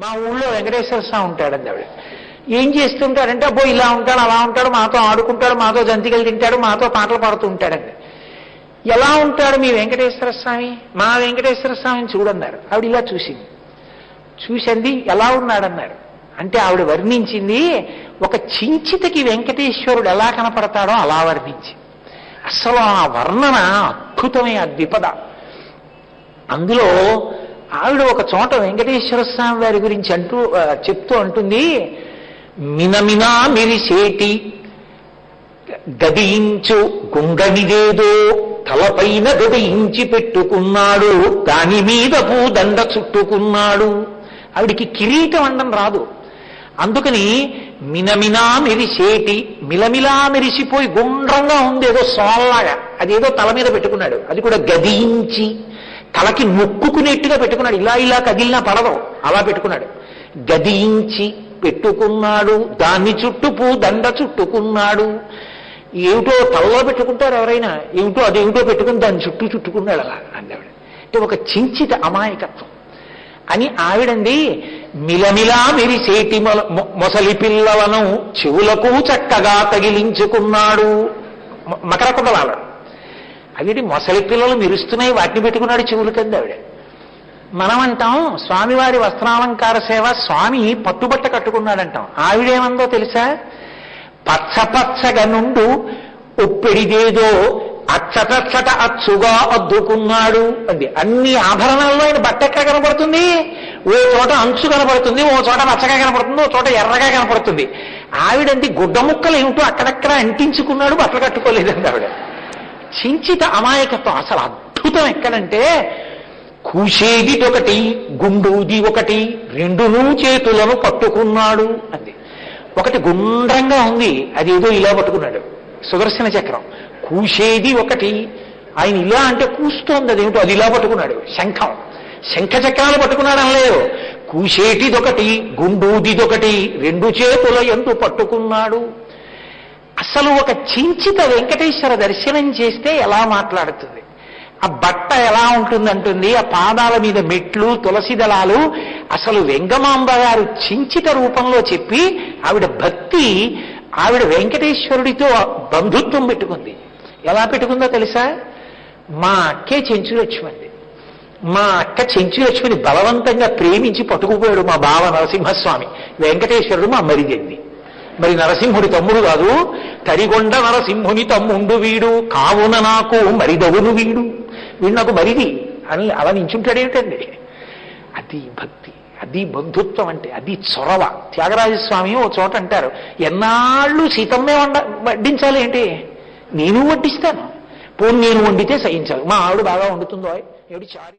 మా ఊళ్ళో వెంకటేశ్వర స్వామి ఉంటాడండి ఆవిడ. ఏం చేస్తుంటాడంటే అబ్బో ఇలా ఉంటాడు అలా ఉంటాడు మాతో ఆడుకుంటాడు మాతో జంతికలు తింటాడు మాతో పాటలు పాడుతూ ఉంటాడండి. ఎలా ఉంటాడు మీ వెంకటేశ్వర స్వామి? మా వెంకటేశ్వర స్వామిని చూడన్నారు. ఆవిడ ఇలా చూసింది. చూసింది ఎలా ఉన్నాడన్నారు? అంటే ఆవిడ వర్ణించింది ఒక చించితకి వెంకటేశ్వరుడు ఎలా కనపడతాడో అలా వర్ణించింది. అసలు ఆ వర్ణన అద్భుతమే ఆ ద్విపద. అందులో ఆవిడ ఒక చోట వెంకటేశ్వర స్వామి వారి గురించి అంటూ చెప్తూ అంటుంది మినమినా మిరిసేటి గదియించు గుండనిదేదో తలపైన గదియించి పెట్టుకున్నాడు దాని మీద పూదండ చుట్టుకున్నాడు. ఆవిడికి కిరీటం అండం రాదు. అందుకని మినమినా మెరిసేటి మిలమిలా మెరిసిపోయి గుండ్రంగా ఉంది ఏదో సోల్లాగా అదేదో తల మీద పెట్టుకున్నాడు. అది కూడా గదించి తలకి నొక్కుకునేట్టుగా పెట్టుకున్నాడు. ఇలా ఇలా కదిలినా పడదు. అలా పెట్టుకున్నాడు. గదించి పెట్టుకున్నాడు. దాన్ని చుట్టూ పూ దండ చుట్టుకున్నాడు. ఏమిటో తలలో పెట్టుకుంటారు ఎవరైనా. ఏమిటో అదేమిటో పెట్టుకుని దాన్ని చుట్టూ చుట్టుకున్నాడు అలా అందావిడ అంటే ఒక చించిత అమాయకత్వం. అని ఆవిడంది మిలమిలా మెరిసేటి మొల- మొ- మొసలి పిల్లలను చెవులకు చక్కగా తగిలించుకున్నాడు. మకర కుండలాలు అవిటి మొసలి పిల్లలు మెరుస్తున్నాయి వాటిని పెట్టుకున్నాడు చెవులు కింద ఆవిడ. మనం అంటాం స్వామివారి వస్త్రాలంకార సేవ స్వామి పట్టుబట్ట కట్టుకున్నాడంటాం. ఆవిడేమందో తెలుసా? పచ్చ పచ్చగా నుండు ఉప్పెడిదేదో అచ్చటచ్చట అచ్చుగా అద్దుకున్నాడు అంది. అన్ని ఆభరణాల్లో ఆయన బట్ట ఎక్కడ కనపడుతుంది? ఓ చోట అంచు కనపడుతుంది ఓ చోట పచ్చగా కనపడుతుంది ఓ చోట ఎర్రగా కనపడుతుంది. ఆవిడంది గుడ్డ ముక్కలు ఏమిటో అక్కడక్కడ అంటించుకున్నాడు బట్టలు కట్టుకోలేదండి ఆవిడ. చించిత అమాయకత్వం. అసలు అద్భుతం ఎక్కడంటే కూసేది ఒకటి గుండూది ఒకటి రెండును చేతులను పట్టుకున్నాడు అంది. ఒకటి గుండ్రంగా ఉంది అది ఏదో ఇలా పట్టుకున్నాడు. సుదర్శన చక్రం. కూసేది ఒకటి ఆయన ఇలా అంటే కూస్తోంది అదేమిటో అది ఇలా పట్టుకున్నాడు. శంఖం. శంఖ చక్రాలు పట్టుకున్నాడు అనలేదు కూసేటిదొకటి గుండూదిదొకటి రెండు చేతుల ఎందు పట్టుకున్నాడు. అసలు ఒక చించిత వెంకటేశ్వర దర్శనం చేస్తే ఎలా మాట్లాడుతుంది? ఆ బట్ట ఎలా ఉంటుందంటుంది? ఆ పాదాల మీద మెట్లు తులసి దళాలు అసలు వెంగమాంబ గారు చించిత రూపంలో చెప్పి ఆవిడ భక్తి ఆవిడ వెంకటేశ్వరుడితో బంధుత్వం పెట్టుకుంది. ఎలా పెట్టుకుందో తెలుసా? మా అక్కే చెంచులక్ష్మంది మా అక్క చెంచులక్ష్మిని బలవంతంగా ప్రేమించి పట్టుకుపోయాడు మా బావ నరసింహస్వామి. వెంకటేశ్వరుడు మా మరిదంది మరి నరసింహుడి తమ్ముడు కాదు తరిగొండ నరసింహుని తమ్ముండు వీడు కావున నాకు మరిదవును వీడు. వీడు నాకు మరిది అని అలా నించుంటాడేమిటండి అది భక్తి అది బంధుత్వం అంటే అది చొరవ. త్యాగరాజస్వామి ఓ చోట అంటారు ఎన్నాళ్ళు సీతమ్మే వండ వడ్డించాలి ఏంటి? నేను వడ్డిస్తాను. పోనీ నేను వండితే సహించాలి. మా ఆవిడ బాగా వండుతుందో ఏడు చారి